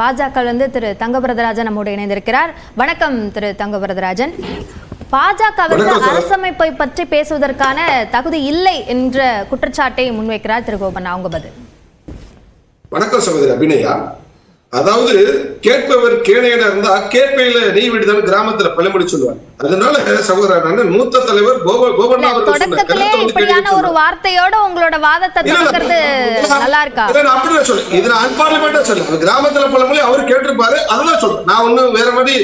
பாஜக வந்து திரு தங்கபரதராஜன் நம்மோடு இணைந்திருக்கிறார். வணக்கம் திரு தங்கபரதராஜன் பாஜகவிற்கு வணக்கம் சார். அரசமைப்பை பற்றி பேசுவதற்கான தகுதி இல்லை என்ற குற்றச்சாட்டை முன்வைக்கிறார் திரு கோபண்ணா. அவங்க பதில். வணக்கம் சகோதரி அபிநயா. அதாவது கேட்பவர் கேணையனா இருந்தா கேட்பையில நெய் விடுதல் கிராமத்துல பழமொழி சொல்லுவாங்க அதனால சகோதரர் அண்ணன் மூத்த தலைவர் கோப கோபண்ணா தொடக்கத்திலே இப்படியான ஒரு வார்த்தையோட உங்களோட வாதத்தை. தொடக்கிறது நல்லா இருக்கா அப்படிதான் சொல்றேன். இது நான் சொல்லல. அவர் கிராமத்துல பழமொழி அவரு கேட்டிருப்பாரு அதெல்லாம் சொல்றேன் நான் ஒண்ணும் வேற மாதிரி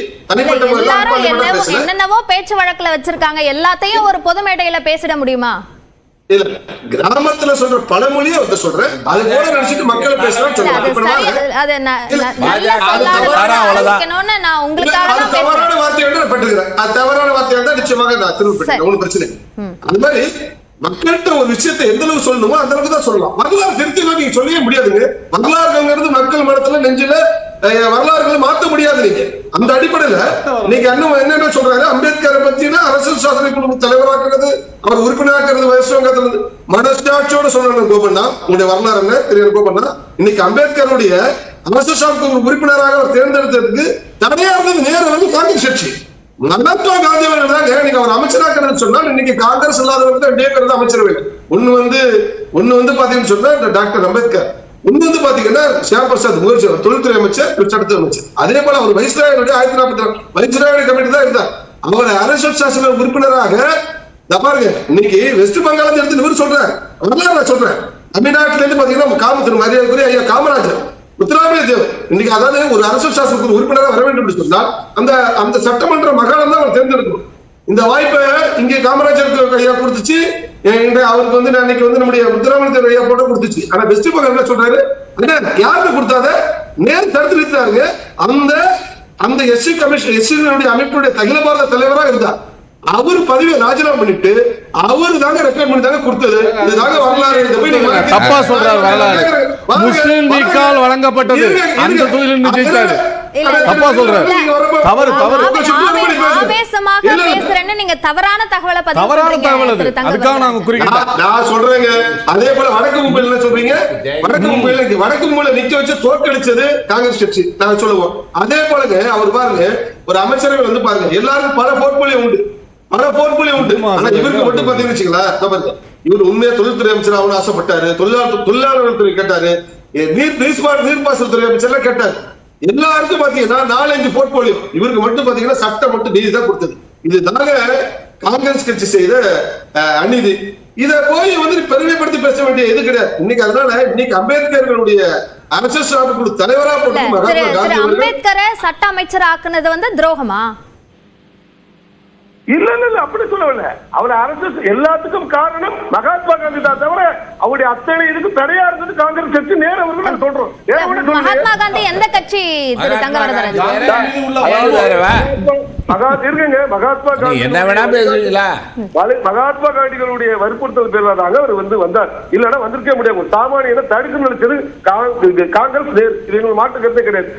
எல்லாரும். என்னென்னவோ பேச்சு வழக்குல வச்சிருக்காங்க எல்லாத்தையும் ஒரு பொது மேடையில பேசிட முடியுமா இல்ல கிராமத்துல சொல்ற பழமொழியை அவர்கிட்ட சொல்றேன். அது போல நினைச்சிட்டு மக்களை. ஆரம்பிக்கணும்னு நான் தான் தவறான வந்து நான் பட்டுக்கிறேன் அது தவறான வார்த்தையா இருந்தா நிச்சயமாக நான் திரும்ப ஒண்ணும் பிரச்சனை. அது மாதிரி மக்கள்கிட்ட ஒரு விஷயத்தை எந்த அளவுக்கு சொல்லணுமோ அந்த அளவுக்கு தான் சொல்லலாம். வரலாறு திருத்தி நீங்க சொல்லவே முடியாதுங்க வரலாறுங்கிறது மக்கள் மனத்துல நெஞ்சில வரலாறுகளை மாத்த முடியாது நீங்க. அந்த அடிப்படையில நீங்க இன்னும் என்னென்ன சொல்றாரு அம்பேத்கரை பத்தினா அரசியல் சாசன குழு தலைவராக்குறது அவர் உறுப்பினராக்குறது வயசுங்கிறது மனசாட்சியோட சொல்லணும் கோபண்ணா உங்களுடைய வரலாறு என்ன? திரு கோபண்ணா இன்னைக்கு அம்பேத்கருடைய அரசியல் சாசன உறுப்பினராக அவர் தேர்ந்தெடுத்ததுக்கு தடையா இருந்தது நேரம் வந்து காங்கிரஸ் கட்சி. மகாத்மா காந்தி அவர்கள் நீங்க அவர் அமைச்சராக்கணும்னு சொன்னால் இன்னைக்கு காங்கிரஸ் இல்லாதவர்கள் தான் டேக்கர் அமைச்சரவை வந்து ஒன்னு வந்து பாத்தீங்கன்னு சொன்னா இந்த டாக்டர் அம்பேத்கர். இன்னும் வந்து பாத்தீங்கன்னா சிவா பிரசாத் முகர்ஜி அவர் தொழில்துறை அமைச்சர் சட்டத்துறை அமைச்சர். அதே போல அவர் வைஸ்ராயனுடைய ஆயிரத்தி நாற்பத்தி நாலு வைஸ்ராயனுடைய கமிட்டி தான் இருந்தார். அவர் அரசியல் சாசன உறுப்பினராக பாருங்க இன்னைக்கு வெஸ்ட் பெங்கால எடுத்து இவர் சொல்றாரு. வரலாறு நான் சொல்றேன். தமிழ்நாட்டுல இருந்து பாத்தீங்கன்னா காமத்தின் மரியாதைக்குரிய ஐயா காமராஜர். முத்துராமலிங்க தேவை. இன்னைக்கு அதாவது ஒரு அரசியல் சாசனத்துக்கு உறுப்பினராக வர வேண்டும் என்று சொன்னால் அந்த அந்த சட்டமன்ற மகாலம் தான் அவர் தேர்ந்தெடுக்கணும். இந்த வாய்ப்பை இங்கே காமராஜருக்கு ஐயா கொடுத்துச்சு. அவருக்கு வந்து நான் இன்னைக்கு வந்து நம்முடைய முத்துராமலிங்க தேவர் ஐயா போட்டு கொடுத்துச்சு. ஆனா வெஸ்ட் பெங்கால் என்ன சொல்றாரு? யாருக்கு கொடுத்தாத? நேர் தடுத்து நிறுத்தினாருங்க அந்த அந்த எஸ்சி கமிஷன் எஸ்சி அமைப்புடைய தகில பாரத தலைவராக இருந்தார். அவர் பதவியை ராஜினாமா பண்ணிட்டு அவரு தாங்க ரெக்கார்ட் பண்ணி தாங்க கொடுத்தது இதுதாங்க வரலாறு நீங்க. தப்பா சொல்றாரு வரலாறு. முஸ்லிம் லீக்கால் வழங்கப்பட்டது. அந்த தொகுதியில் நின்று ஜெயிச்சாரு. இல்ல, தப்பா சொல்றாரு. தவறு, தவறு. ஆவே- ஆவே- ஆவேசமாக இல்ல, இல்ல. பேசுறேன்னு நீங்க தவறான தகவலை பதிவு தவறான பண்றீங்க, தகவல் அது திரு தங்கவேலு. அதுக்காக நாங்க குறிக்கிட்டோம் நான் சொல்றேங்க அதே போல வடக்கு மும்பைல என்ன சொல்றீங்க வடக்கு மும்பைல வடக்கு மும்பைல நிக்க வச்சு தோற்கடிச்சது காங்கிரஸ் கட்சி நான் சொல்லுவோம் அதே போலங்க அவர் பாருங்க ஒரு அமைச்சரவை வந்து பாருங்க எல்லாருக்கும் பல போர்ட்போலியோ உண்டு பல போர்ட்போலியோ உண்டு. ஆனா இவருக்கு மட்டும் பாத்தீங்கன்னு இவர் உண்மையா தொழில்துறை அமைச்சர் ஆகணும்னு ஆசைப்பட்டாரு. தொழிலாளர் தொழிலாளர் துறை கேட்டாரு. நீர் நீர்ப்பாசன நீர்ப்பாசனத்துறை அமைச்சர் எல்லாம் கேட்டாரு. எல்லாருக்கும் பாத்தீங்கன்னா நாலஞ்சு போர்ட்போலியோ இவருக்கு மட்டும் பாத்தீங்கன்னா சட்டம் மட்டும் நீதி தான் கொடுத்தது. இதுதாங்க காங்கிரஸ் கட்சி செய்த அநீதி. இத போய் வந்து பெருமைப்படுத்தி பேச வேண்டிய இது கிடையாது. இன்னைக்கு அதனால இன்னைக்கு அம்பேத்கர்களுடைய குழு தலைவரா போட்டு அம்பேத்கரை சட்ட அமைச்சர் ஆக்குனது வந்து துரோகமா? இல்ல இல்ல இல்ல அப்படி சொல்லவில்லை. அவர் அரசு எல்லாத்துக்கும் காரணம் மகாத்மா காந்தி தான் தவிர அவருடைய அத்தனை இதுக்கு தடையா இருந்தது காங்கிரஸ் கட்சி. நேரம் அவர்கள் நாங்க சொல்றோம். மகாத்மா காந்தி எந்த கட்சி திரு தங்கவரதராஜன் மகா இருக்குங்க மகாத்மா காந்தி என்ன வேணா பேசுவீங்களா மகாத்மா காந்திகளுடைய வற்புறுத்தல் பேர்ல தாங்க அவர் வந்து வந்தார். இல்லன்னா வந்திருக்கவே முடியாது. சாமானியனை தடுக்க நினைச்சது காங்கிரஸ் எங்களுக்கு மாற்று கருத்தே கிடையாது.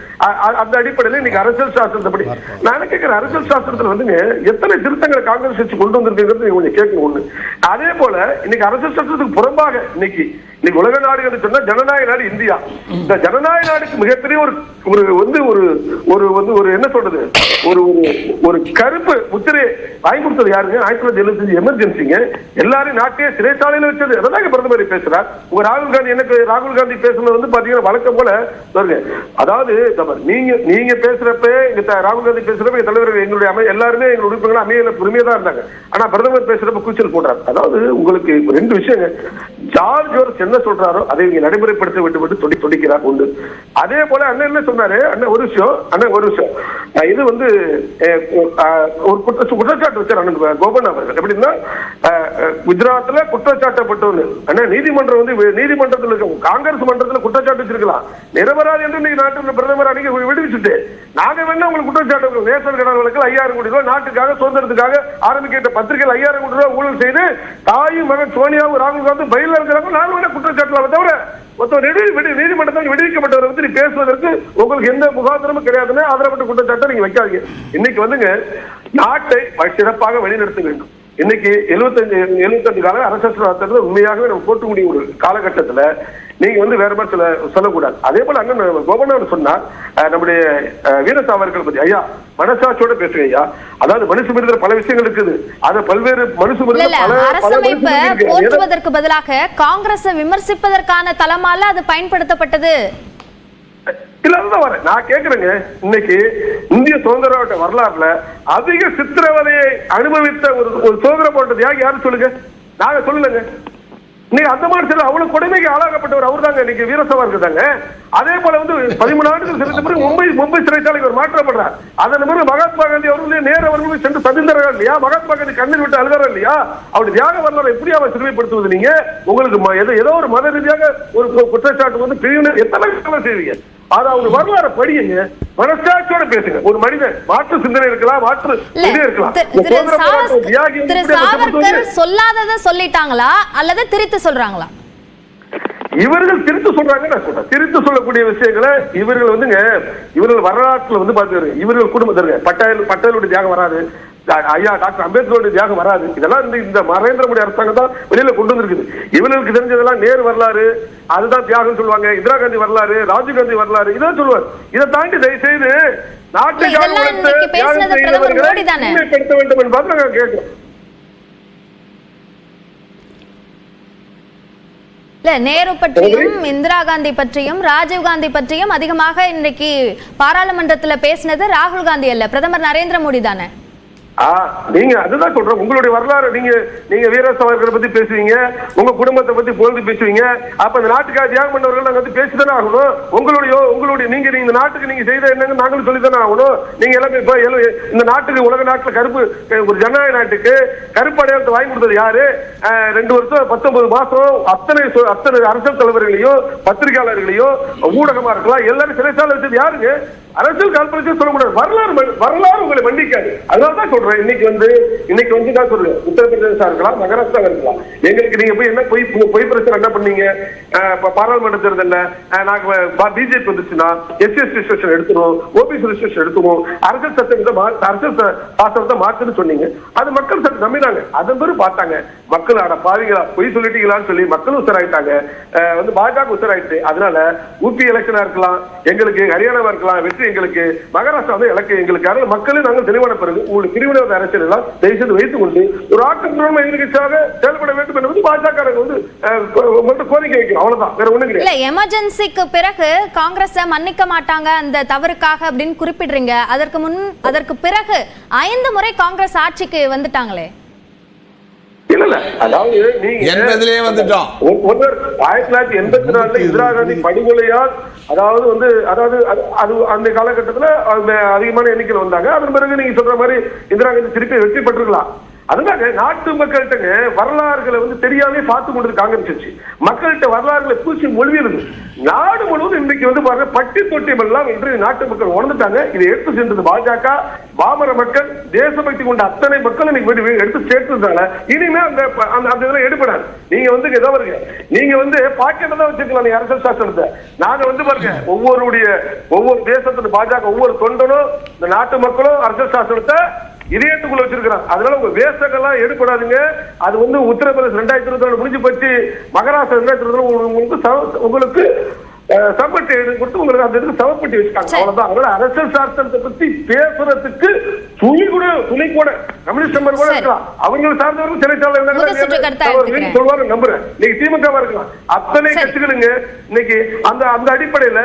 அந்த அடிப்படையில் இன்னைக்கு அரசியல் சாஸ்திரத்தப்படி நான் கேட்கிறேன் அரசியல் சாஸ்திரத்துல வந்துங்க எத்தனை திருத்தங்களை காங்கிரஸ் கட்சி கொண்டு வந்திருக்குங்கிறது நீங்க கொஞ்சம் கேட்கணும் ஒண்ணு. அதே போல இன்னைக்கு அரசியல் சாஸ்திரத்துக்கு புறம்பாக இன்னைக்கு இன்னைக்கு உலக நாடுகள் சொன்னா ஜனநாயக நாடு இந்தியா. இந்த ஜனநாயக நாடுக்கு மிகப்பெரிய ஒரு ஒரு வந்து ஒரு ஒரு வந்து ஒரு என்ன சொல்றது? ஒரு ஒரு கருப்பு முத்திரை வாங்கி கொடுத்தது யாருங்க? ஆயிரத்தி தொள்ளாயிரத்தி எழுபத்தஞ்சு எமர்ஜென்சிங்க எல்லாரும் நாட்டையே சிறைச்சாலையில் வச்சது. அதான் பிரதமர் பேசுறார் உங்க ராகுல் காந்தி எனக்கு ராகுல் காந்தி பேசுனது வந்து பாத்தீங்கன்னா வழக்கம் போல. பாருங்க. அதாவது நீங்க நீங்க பேசுறப்ப எங்க ராகுல் காந்தி பேசுறப்ப எங்க தலைவர்கள் எங்களுடைய அமை எல்லாருமே எங்க உறுப்பினர்கள் அமையில உரிமையா தான் இருந்தாங்க. ஆனா பிரதமர் பேசுறப்ப கூச்சல் போடுறாரு. அதாவது உங்களுக்கு ரெண்டு விஷயங்க. ஜார்ஜ் ஜோர்ஜ் என்ன சொல்றாரோ அதை இங்க நடைமுறைப்படுத்த வேண்டும் என்று சொல்லி துடிக்கிறார் உண்டு. அதே போல அண்ணன் என்ன சொன்னாரு? அண்ணன் ஒரு விஷயம் அண்ணன் ஒரு விஷயம். இது வந்து ஒரு குற்ற குற்றச்சாட்டு வச்சார் அண்ணன் கோபன் அவர்கள். எப்படின்னா குஜராத்ல குற்றச்சாட்டப்பட்டவனு. அண்ணா நீதிமன்றம் வந்து நீதிமன்றத்தில் இருக்க காங்கிரஸ் மன்றத்துல குற்றச்சாட்டு வச்சிருக்கலாம். நிரபராதி என்று இன்னைக்கு நாட்டு பிரதமர் அன்னைக்கு விடுவிச்சுட்டு. நாங்க வேணா உங்களுக்கு குற்றச்சாட்டு நேசர் கடவுளுக்கு ஐயாயிரம் கோடி ரூபாய் நாட்டுக்காக சுதந்திரத்துக்காக ஆரம்பிக்கிற பத்திரிகையில் ஐயாயிரம் கோடி ரூபாய் ஊழல் செய்து தாயும் மகன் சோனியாவும் ராகுல் காந்தி பயில இருக்கிறாங்க நாங்க வேணா தவிர மொத்தம் நெடு விடு- நீதிமன்றத்தில் விடுவிக்கப்பட்டவரை பத்தி நீ பேசுவதற்கு உங்களுக்கு எந்த முகாந்திரமும் கிடையாதுன்னு ஆதரப்பட்ட குற்றச்சாட்டை நீங்க வைக்காதீங்க. இன்னைக்கு வந்துங்க நாட்டை சிறப்பாக வழிநடத்த வேண்டும். இன்னைக்கு எழுபத்தஞ்சு எழுபத்தஞ்சு கால அரசு உண்மையாகவே நம்ம போட்டு முடியும் ஒரு காலகட்டத்துல நீங்க வந்து வேற மாதிரி சொல்ல சொல்லக்கூடாது. அதே போல அண்ணன் சொன்னார் அஹ், நம்முடைய வீர சாவர்கள் பத்தி ஐயா மனசாட்சியோட பேசுங்க ஐயா. அதாவது மனுஷ மிருந்த பல விஷயங்கள் இருக்குது. அது பல்வேறு மனுஷ. எதை- போற்றுவதற்கு பதிலாக காங்கிரஸை விமர்சிப்பதற்கான தளமால அது பயன்படுத்தப்பட்டது. இல்ல அதுதான் வரேன். நான் கேக்குறேங்க. இன்னைக்கு இந்திய சுதந்திர வரலாறுல அதிக சித்திரவதையை அனுபவித்த ஒரு ஒரு சுதந்திர போராட்ட தியாகி யாரும் சொல்லுங்க? நாங்க சொல்லலங்க. இன்னைக்கு அந்த மாதிரி சில அவ்வளவு கொடுமைக்கு ஆளாகப்பட்டவர் அவர் தாங்க இன்னைக்கு வீரசவா இருக்குதாங்க. அதே போல வந்து பதிமூணு ஆண்டுகள் சிறந்த பிறகு மும்பை மும்பை சிறைச்சாலைக்கு ஒரு மாற்றப்படுறார் அதன் பிறகு மகாத்மா காந்தி அவர்களே நேர அவர்களும் சென்று சந்திந்தார்கள் இல்லையா? மகாத்மா காந்தி கண்ணீர் விட்டு அழுகிறார் இல்லையா? அவருடைய தியாக வரலாறு எப்படி அவர் சிறுமைப்படுத்துவது நீங்க? உங்களுக்கு ம- ஏதோ ஏதோ ஒரு மத ரீதியாக ஒரு குற்றச்சாட்டு வந்து பிரிவினை எத்தனை செய்வீங்க? அது அவங்க வரலாறு படியுங்க மனசாட்சியோட பேசுங்க. ஒரு மனிதன் மாற்று சிந்தனை இருக்கலாம் மாற்று இது இருக்கலாம். திரு- சாவர்கர் சொல்லாததை சொல்லிட்டாங்களா? அல்லது திரித்து சொல்றாங்களா? இவர்கள் திருத்து சொல்றாங்க நான் சொல்றேன். திருத்து சொல்லக்கூடிய விஷயங்களை இவர்கள் வந்துங்க இவர்கள் வரலாற்றுல வந்து பாத்துருங்க இவர்கள் குடும்பத்திற்கு பட்டேல் பட்டேலுடைய தியாகம் வராது. ஐயா டாக்டர் அம்பேத்கருடைய தியாகம் வராது. இதெல்லாம் இந்த இந்த நரேந்திர மோடி அரசாங்கம் தான் வெளியில கொண்டு வந்திருக்குது. இவர்களுக்கு தெரிஞ்சதெல்லாம் நேரு வரலாறு அதுதான் தியாகம் சொல்லுவாங்க. இந்திரா காந்தி வரலாறு ராஜீவ் காந்தி வரலாறு இதான் சொல்லுவார். இதை தாண்டி தயவு செய்து நாட்டுக்காக உழைத்து தியாகம் செய்தவர்களை? உண்மைப்படுத்த வேண்டும் என்பதை நாங்கள் கேட்கிறோம். இல்ல நேரு பற்றியும் இந்திரா காந்தி பற்றியும் ராஜீவ் காந்தி பற்றியும் அதிகமாக இன்னைக்கு பாராளுமன்றத்துல பேசினது ராகுல் காந்தி அல்ல பிரதமர் நரேந்திர மோடி தானே? நீங்க அதுதான் சொல்றேன். உங்களுடைய வரலாறு நீங்க நீங்க வீர சவர்களை பத்தி பேசுவீங்க உங்க குடும்பத்தை பத்தி புகழ்ந்து பேசுவீங்க. அப்ப இந்த நாட்டுக்காக தியாகம் பண்ணவர்கள் நாங்க வந்து பேசிதானே ஆகணும். உங்களுடைய உங்களுடைய நீங்க இந்த நாட்டுக்கு நீங்க செய்த என்னங்க நாங்களும் சொல்லித்தானே ஆகணும். நீங்க எல்லாமே இப்ப இந்த நாட்டுக்கு உலக நாட்டுல கருப்பு ஒரு ஜனநாயக நாட்டுக்கு கருப்பு அடையாளத்தை வாங்கி கொடுத்தது யாரு? ரெண்டு வருஷம் பத்தொன்பது மாசம் அத்தனை அத்தனை அரசியல் தலைவர்களையும் பத்திரிகையாளர்களையும் ஊடகமா இருக்கலாம். எல்லாரும் சிறைச்சாலை வச்சது யாருங்க? அரசியல் கால்பரேஷன் சொல்ல முடியாது வரலாறு வரலாறு உங்களை மன்னிக்காது. அதனால தான் சொல்றேன். இன்னைக்கு வந்து இன்னைக்கு வந்து தான் சொல்றேன். உத்தரப்பிரதேசா இருக்கலாம் மகாராஷ்டிரா இருக்கலாம். எங்களுக்கு நீங்க போய் என்ன பொய் பொய் பிரச்சனை என்ன பண்ணீங்க? பாராளுமன்ற தேர்தல்ல நாங்க பிஜேபி வந்துச்சுன்னா எஸ்சி ரிஜிஸ்ட்ரேஷன் எடுத்துருவோம் ஓபிசி ரிஜிஸ்ட்ரேஷன் எடுத்துருவோம். அரசியல் சட்டத்தை மா- அரசியல் ச- சாசனத்தை மாற்றுன்னு சொன்னீங்க. அது மக்கள் சட்டம் நம்பினாங்க. அதன் பேரும் பார்த்தாங்க. மக்கள் ஆட பாவிகளா பொய் சொல்லிட்டீங்களான்னு சொல்லி மக்கள் உத்தராயிட்டாங்க வந்து பாஜக உத்தராயிட்டு அதனால ஊபி எலெக்ஷனா இருக்கலாம் எங்களுக்கு ஹரியானாவா இருக்கலாம் வெற்றி இலக்கு எங்களுக்கு மகாராஷ்டிரா வந்து எனக்கு எங்களுக்கு. அதனால மக்களே நாங்கள் தெளிவான பிறகு உங்களுக்கு பிரிவினவாத அரசியல் எல்லாம் தயவு செய்து வைத்துக் கொண்டு ஒரு ஆக்கப்பூர்வமா எதிர்கட்சியாக செயல்பட வேண்டும் என்பது பாஜக வந்து அஹ், உங்கள்ட்ட கோரிக்கை வைக்கிறோம். அவ்வளவுதான். வேற ஒண்ணு கிடையாது. இல்ல எமர்ஜென்சிக்கு பிறகு காங்கிரஸ் மன்னிக்க மாட்டாங்க அந்த தவறுக்காக அப்படின்னு குறிப்பிடுறீங்க. அதற்கு முன் அதற்கு பிறகு ஐந்து முறை காங்கிரஸ் ஆட்சிக்கு வந்துட்டாங்களே. இல்ல அதாவது எண்பதுலயே வந்துட்டோம். ஆயிரத்தி தொள்ளாயிரத்தி எண்பத்தி நாலுல இந்திரா காந்தி படுகொலையால் அதாவது வந்து அதாவது அது- அந்த காலகட்டத்துல அதிகமான எண்ணிக்கையில் வந்தாங்க. அதன் பிறகு நீங்க சொல்ற மாதிரி இந்திரா காந்தி திருப்பி வெற்றி பெற்றிருக்கலாம். அதுதாங்க நாட்டு மக்கள்கிட்டங்க வரலாறுகளை வந்து தெரியாமே பார்த்து கொண்டு காங்கிரஸ் கட்சி. மக்கள்கிட்ட வரலாறுகளை பூசி மொழியிறது நாடு முழுவதும் இன்னைக்கு வந்து பாருங்க பட்டி தொட்டி எல்லாம் இன்றைய நாட்டு மக்கள் உணர்ந்துட்டாங்க. இதை எடுத்து சென்றது பாஜக பாமர மக்கள் தேசபக்தி கொண்ட அத்தனை மக்கள் இன்னைக்கு எடுத்து சேர்த்ததுனால இனிமே அந்த அந்த அந்த இதெல்லாம் எடுபடாது. நீங்க வந்து ஏதோ வருங்க நீங்க வந்து பாக்கெட்ல தான் வச்சுக்கலாம் நீங்க அரசியல் சாசனத்தை? நாங்க வந்து பாருங்க ஒவ்வொருடைய ஒவ்வொரு தேசத்துல பாஜக ஒவ்வொரு தொண்டனும் இந்த நாட்டு மக்களும் அரசியல் சாசனத்தை இதயத்துக்குள்ள வச்சிருக்கிறான் அதனால உங்க வேஸ்டெல்லாம் எடுபடாதுங்க அது வந்து உத்தரப்பிரதேச ரெண்டாயிரத்தி இருபத்தி நாலு முடிஞ்சு போச்சு மகாராஷ்டிரா ரெண்டாயிரத்தி இருபத்தி உங்களுக்கு உங்களுக்கு எழுதி கொடுத்து உங்களுக்கு அந்த இதுக்கு சமப்பட்டி வச்சுட்டாங்க. அவ்வளவுதான் அதனால அரசியல் சாசனத்தை பத்தி பேசுறதுக்கு துளி கூட துளி கூட கம்யூனிஸ்ட் நம்பர் கூட. இருக்கலாம் அவங்க சார்ந்தவர்கள் சிறைச்சாலை. சொல்லுவாரு நம்புறேன் இன்னைக்கு திமுக இருக்கலாம் அத்தனை. கட்சிகளுங்க இன்னைக்கு அந்த அந்த அடிப்படையில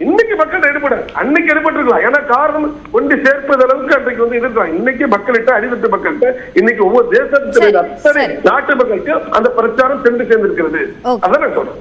இன்னைக்கு மக்கள் எடுபட அன்னைக்கு எடுபட்டிருக்கலாம் ஏன்னா காரணம் கொண்டு சேர்ப்பது அளவுக்கு அன்றைக்கு வந்து இருக்கலாம் இன்னைக்கு மக்கள்கிட்ட அடித்தட்டு மக்கள்கிட்ட இன்னைக்கு ஒவ்வொரு தேசத்தின் சரி, அத்தனை. நாட்டு மக்களுக்கு அந்த பிரச்சாரம் சென்று சேர்ந்திருக்கிறது. அதான் நான் சொல்றேன்